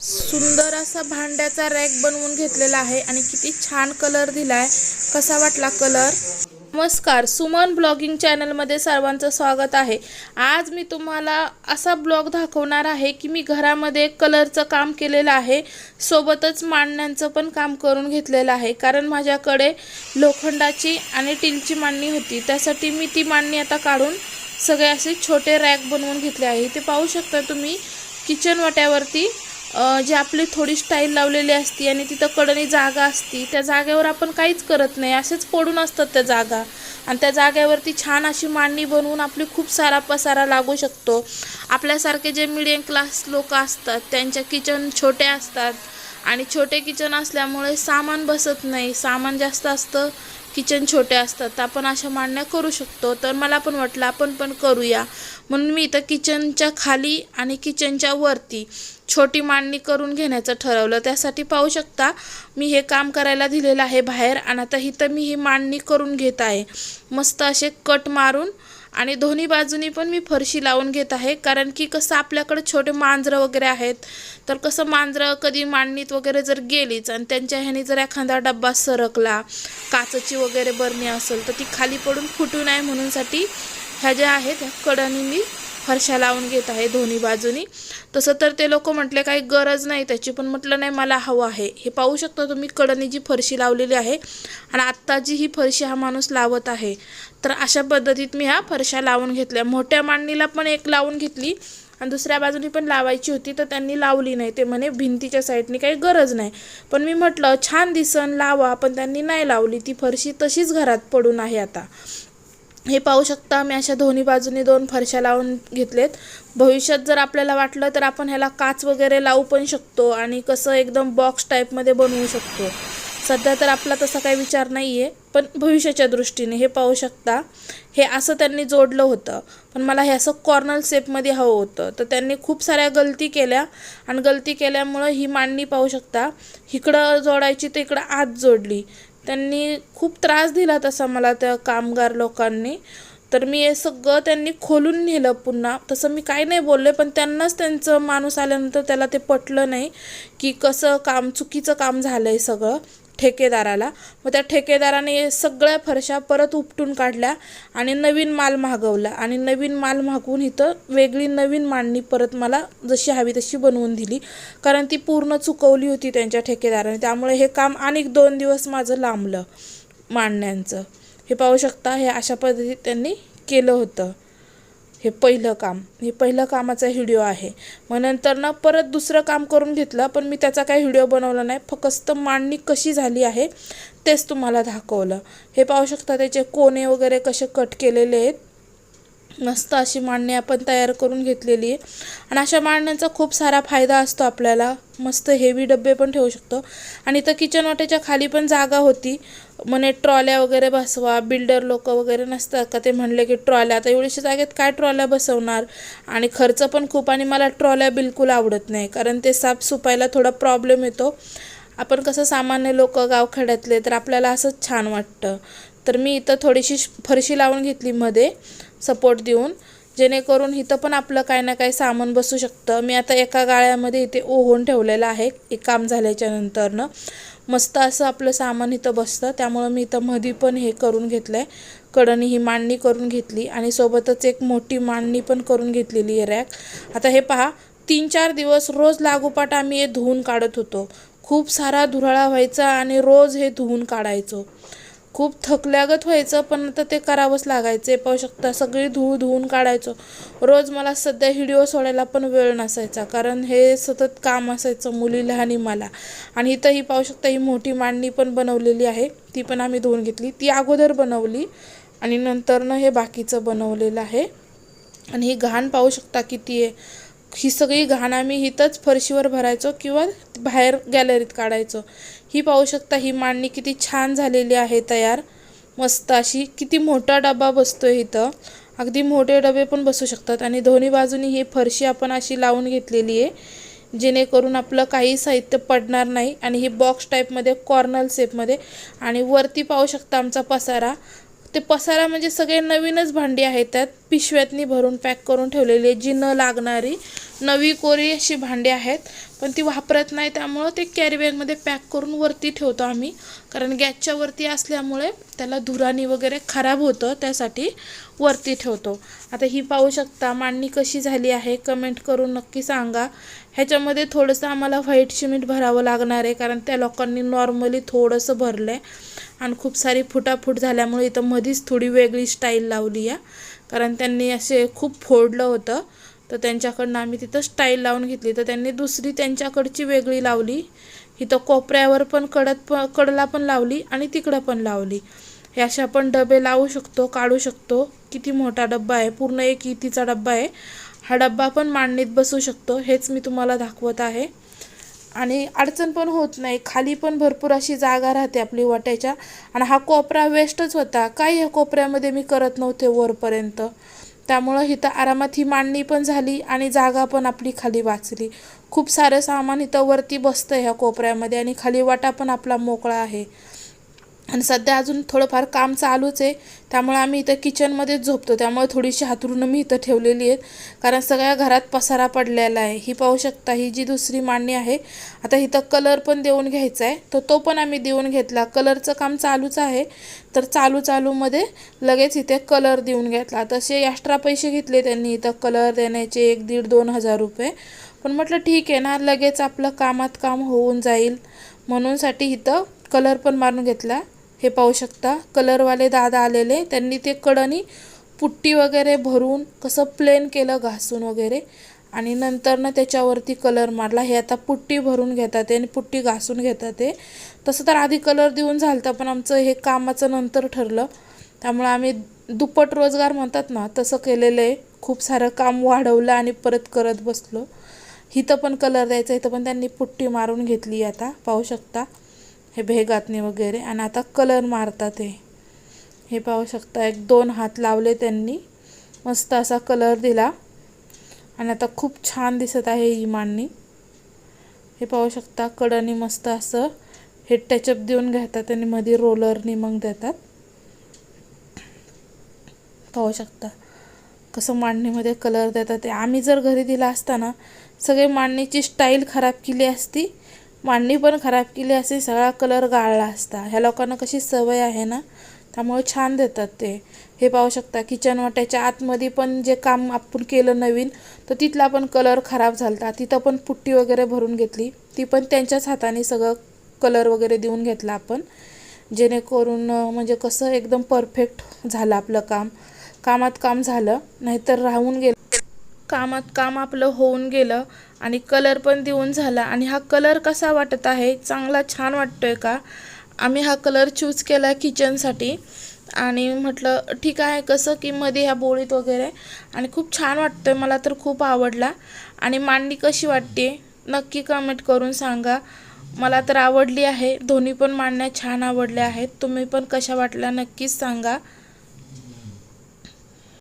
सुंदर असा भांड्याचा रॅक बनवून घेतलेला आहे आणि किती छान कलर दिलाय. कसा वाटला कलर? नमस्कार सुमन ब्लॉगिंग चॅनलमध्ये सर्वांचं स्वागत आहे. आज मी तुम्हाला असा ब्लॉग दाखवणार आहे की मी घरामध्ये कलरचं काम केलेलं आहे. सोबतच मांडण्यांचं पण काम करून घेतलेलं आहे. कारण माझ्याकडे लोखंडाची आणि टीलची मांडणी होती. त्यासाठी मी ती मांडणी आता काढून सगळे असे छोटे रॅक बनवून घेतले आहे. ते पाहू शकता तुम्ही किचन वाट्यावरती जी आपली थोडी स्टाईल लावलेली असती आणि तिथं कडणी जागा असती त्या जागेवर आपण काहीच करत नाही. असेच पडून असतात त्या जागा. आणि त्या जागेवरती छान अशी मांडणी बनवून आपली खूप सारा पसारा लागू शकतो. आपल्यासारखे जे मिडियम क्लास लोक असतात त्यांच्या किचन छोटे असतात. आणि छोटे किचन असल्यामुळे सामान बसत नाही. सामान जास्त असतं किचन छोटे असतात तर आपण अशा मांडण्या करू शकतो. तर मला पण वाटलं आपण पण करूया. म्हणून मी इथं किचनच्या खाली आणि किचनच्या वरती छोटी मांडणी करून घेण्याचं ठरवलं. त्यासाठी पाहू शकता मी हे काम करायला दिलेलं आहे बाहेर आणि आता इथं मी ही मांडणी करून घेत आहे. मस्त असे कट मारून आणि दोन्ही बाजूनी पण मी फरशी लावून घेत आहे. कारण की कसं आपल्याकडे छोटे मांजरं वगैरे आहेत तर कसं मांजरं कधी मांडणीत वगैरे जर गेलीच आणि त्यांच्या ह्याने जर एखादा डब्बा सरकला काचची वगैरे बरणी असेल तर ती खाली पडून फुटू नये म्हणूनसाठी ह्या ज्या आहेत ह्या कडानी मी फरशा लावून घेत आहे दोन्ही बाजूनी. तसं तर ते लोक म्हटले काही गरज नाही त्याची पण म्हटलं नाही मला हवं आहे. हे पाहू शकता तुम्ही कडनी जी फरशी लावलेली आहे आणि आत्ता जी ही फरशी हा माणूस लावत आहे. तर अशा पद्धतीत मी ह्या फरशा लावून घेतल्या. मोठ्या मांडणीला पण एक लावून घेतली आणि दुसऱ्या बाजूनी पण लावायची होती तर त्यांनी लावली नाही. ते म्हणे भिंतीच्या साईडनी काही गरज नाही. पण मी म्हटलं छान दिसन लावा. पण त्यांनी नाही लावली. ती फरशी तशीच घरात पडून आहे आता. हे पाहू शकता मी अशा दोन्ही बाजूनी दोन फरशा लावून घेतलेत. भविष्यात जर आपल्याला वाटलं तर आपण ह्याला काच वगैरे लावू पण शकतो आणि कसं एकदम बॉक्स टाईपमध्ये बनवू शकतो. सध्या तर आपला तसा काही विचार नाही आहे पण भविष्याच्या दृष्टीने हे पाहू शकता. हे असं त्यांनी जोडलं होतं पण मला हे असं कॉर्नर शेपमध्ये हवं होतं. तर त्यांनी खूप साऱ्या गलती केल्या आणि गलती केल्यामुळं ही मांडणी पाहू शकता. इकडं जोडायची तर इकडं आत जोडली. त्यांनी खूप त्रास दिला तसा मला त्या कामगार लोकांनी. तर मी हे सगळं त्यांनी खोलून नेलं पुन्हा. तसं मी काही नाही बोलले पण त्यांनाच त्यांचं माणूस आल्यानंतर त्याला ते पटलं नाही की कसं काम चुकीचं काम झालं आहे सगळं. ठेकेदाराला. मग त्या ठेकेदाराने सगळ्या फरशा परत उपटून काढल्या आणि नवीन माल मागवला आणि नवीन माल मागवून इथं वेगळी नवीन मांडणी परत मला जशी हवी तशी बनवून दिली. कारण ती पूर्ण चुकवली होती त्यांच्या ठेकेदाराने. त्यामुळे हे काम अनेक दोन दिवस माझं लांबलं मांडण्यांचं. हे पाहू शकता हे अशा पद्धतीत त्यांनी केलं होतं. हे पहिलं काम. हे पहिलं कामाचा व्हिडिओ आहे. मग नंतर ना परत दुसरं काम करून घेतलं पण मी त्याचा काही व्हिडिओ बनवला नाही. फक्त मांडणी कशी झाली आहे तेच तुम्हाला दाखवलं. हे पाहू शकता त्याचे कोणे वगैरे कसे कट केलेले आहेत. नसतं अशी मांडणी आपण तयार करून घेतलेली आहे. आणि अशा मांडण्यांचा खूप सारा फायदा असतो आपल्याला. मस्त हेवी डबे पण ठेवू शकतो. आणि इथं किचन वाट्याच्या खाली पण जागा होती. म्हणे ट्रॉल्या वगैरे बसवा बिल्डर लोक वगैरे नसतात का? ते म्हणले की ट्रॉल्या आता एवढीशा जागेत काय ट्रॉल्या बसवणार? आणि खर्च पण खूप आणि मला ट्रॉल्या बिलकुल आवडत नाही. कारण ते साफसफाईला थोडा प्रॉब्लेम येतो. आपण कसं सामान्य लोक गावखेड्यातले तर आपल्याला असंच छान वाटतं. तर मी इथं थोडीशी फरशी लावून घेतली मध्ये. सपोर्ट देऊन जेणेकरून इथं पण आपलं काही ना काही सामान बसू शकतं. मी आता एका गाळ्यामध्ये इथे ओहून ठेवलेलं आहे एक काम झाल्याच्या नंतरनं. मस्त असं आपलं सामान इथं बसतं. त्यामुळं मी इथं मधी पण हे करून घेतलं आहे कडनी ही मांडणी करून घेतली आणि सोबतच एक मोठी मांडणी पण करून घेतलेली आहे रॅक. आता हे पहा तीन चार दिवस रोज लागोपाठ आम्ही हे धुवून काढत होतो. खूप सारा धुराळा व्हायचा आणि रोज हे धुवून काढायचो. खूप थकल्यागत व्हायचं पण आता ते करावंच लागायचे. पाहू शकता सगळी धूळ धुवून काढायचो. रोज मला सध्या व्हिडिओ सोडायला पण वेळ नसायचा कारण हे सतत काम असायचं मुली लहानी मला. आणि इथं ही पाहू शकता ही मोठी मांडणी पण बनवलेली आहे. ती पण आम्ही धुवून घेतली. ती अगोदर बनवली आणि नंतरनं हे बाकीचं बनवलेलं आहे. आणि ही घाण पाहू शकता किती आहे. ही सगळी घाण आम्ही इथंच फरशीवर भरायचो किंवा बाहेर गॅलरीत काढायचो. ही पाहू शकता ही मांडणी किती छान झालेली आहे तयार. मस्त अशी किती मोठा डबा बसतो इथं. अगदी मोठे डबे पण बसू शकतात आणि दोन्ही बाजूनी ही फरशी आपण अशी लावून घेतलेली आहे. जेणेकरून आपलं काही साहित्य पडणार नाही आणि ही बॉक्स टाईपमध्ये कॉर्नल शेपमध्ये आणि वरती पाहू शकता आमचा पसारा. ते पसारा म्हणजे सगळे नवीनच भांडी आहेत त्यात. पिशव्यातनी भरून पॅक करून ठेवलेली आहे. जी न लागणारी नवी कोरी अशी भांडी आहेत. पण ती वापरत नाही त्यामुळं ते कॅरीबॅगमध्ये पॅक करून वरती ठेवतो आम्ही. कारण गॅसच्या वरती असल्यामुळे त्याला धुराणी वगैरे खराब होतं त्यासाठी वरती ठेवतो. आता ही पाहू शकता मांडणी कशी झाली आहे. कमेंट करून नक्की सांगा. ह्याच्यामध्ये थोडंसं आम्हाला व्हाईट सिमेंट भरावं लागणार आहे कारण त्या लोकांनी नॉर्मली थोडंसं भरलं आहे आणि खूप सारी फुटाफूट झाल्यामुळे इथं मधीच थोडी वेगळी स्टाईल लावली आहे. कारण त्यांनी असे खूप फोडलं होतं. तर त्यांच्याकडनं आम्ही तिथं स्टाईल लावून घेतली. तर त्यांनी दुसरी त्यांच्याकडची वेगळी लावली. इथं कोपऱ्यावर पण कडत प कडला पण लावली आणि तिकडं पण लावली. हे असे आपण डबे लावू शकतो काढू शकतो. किती मोठा डब्बा आहे. पूर्ण एक इतीचा डब्बा आहे. हा डब्बा पण मांडणीत बसू शकतो हेच मी तुम्हाला दाखवत आहे. आणि अडचण पण होत नाही खाली पण भरपूर अशी जागा राहते आपली वाट्याच्या. आणि हा कोपरा वेस्टच होता काही या कोपऱ्यामध्ये मी करत नव्हते वरपर्यंत. त्यामुळं इथं आरामात ही मांडणी पण झाली आणि जागा पण आपली खाली वाचली. खूप सारं सामान इथं वरती बसतं ह्या कोपऱ्यामध्ये आणि खाली वाटा पण आपला मोकळा आहे. आणि सध्या अजून थोडंफार काम चालूच आहे. त्यामुळे आम्ही इथं किचनमध्येच झोपतो. त्यामुळे थोडीशी हातरुणं मी इथं ठेवलेली आहेत. कारण सगळ्या घरात पसारा पडलेला आहे. ही पाहू शकता ही जी दुसरी मांडणी आहे आता इथं कलर पण देऊन घ्यायचा आहे. तर तो पण आम्ही देऊन घेतला. कलरचं काम चालूच आहे. तर चालू चालूमध्ये लगेच इथे कलर देऊन घेतला. तसे एक्स्ट्रा पैसे घेतले त्यांनी. इथं कलर देण्याचे एक दीड दोन हजार रुपये. पण म्हटलं ठीक आहे ना लगेच आपलं कामात काम होऊन जाईल. म्हणूनसाठी इथं कलर पण मारून घेतला. हे पाहू शकता. कलरवाले दादा आलेले. त्यांनी ते कडनी पुट्टी वगैरे भरून कसं प्लेन केलं घासून वगैरे. आणि नंतर ना त्याच्यावरती कलर मारला. हे आता पुट्टी भरून घेतात ते आणि पुट्टी घासून घेतात ते. तसं तर आधी कलर देऊन झालं पण आमचं हे कामाचं नंतर ठरलं. त्यामुळे आम्ही दुप्पट रोजगार म्हणतात ना तसं केलेलं आहे. खूप सारं काम वाढवलं आणि परत करत बसलो. इथं पण कलर द्यायचा इथं पण त्यांनी पुट्टी मारून घेतली आता. पाहू शकता. हे भेगातने वगैरे. आणि आता कलर मारतात हे. हे पाहू शकता एक दोन हात लावले त्यांनी. मस्त असा कलर दिला. आणि आता खूप छान दिसत आहे ही मांडणी. हे पाहू शकता कडनी मस्त असं हे टचअप देऊन घेतात आणि मध्ये रोलरनी मग देतात. पाहू शकता कसं मांडणीमध्ये कलर देतात ते. आम्ही जर घरी दिला असता ना सगळे मांडणीची स्टाईल खराब केली असती मांडणी पण खराब केली असती सगळा कलर गाळला असता. ह्या लोकांना कशी सवय आहे ना? त्यामुळे छान देतात ते. हे पाहू शकता किचन वाट्याच्या आतमध्ये पण जे काम आपण केलं नवीन तर तिथला पण कलर खराब झाला तिथं पण पुट्टी वगैरे भरून घेतली. ती पण त्यांच्याच हाताने सगळं कलर वगैरे देऊन घेतला आपण. जेणेकरून म्हणजे कसं एकदम परफेक्ट झालं आपलं काम. कामात काम झालं नाहीतर राहून गेलं. कामात काम आपलं होऊन गेलं आणि कलर पण देऊन झाला. आणि हा कलर कसा वाटत आहे? चांगला छान वाटतोय का? आम्ही हा कलर चूज केला किचनसाठी आणि म्हटलं ठीक आहे कसं की मध्ये ह्या बोळीत वगैरे. आणि खूप छान वाटतोय मला तर खूप आवडला. आणि मांडणी कशी वाटते? नक्की कमेंट करून सांगा. मला तर आवडली आहे. दोन्ही पण मांडण्या छान आवडल्या आहेत. तुम्ही पण कशा वाटल्या नक्कीच सांगा.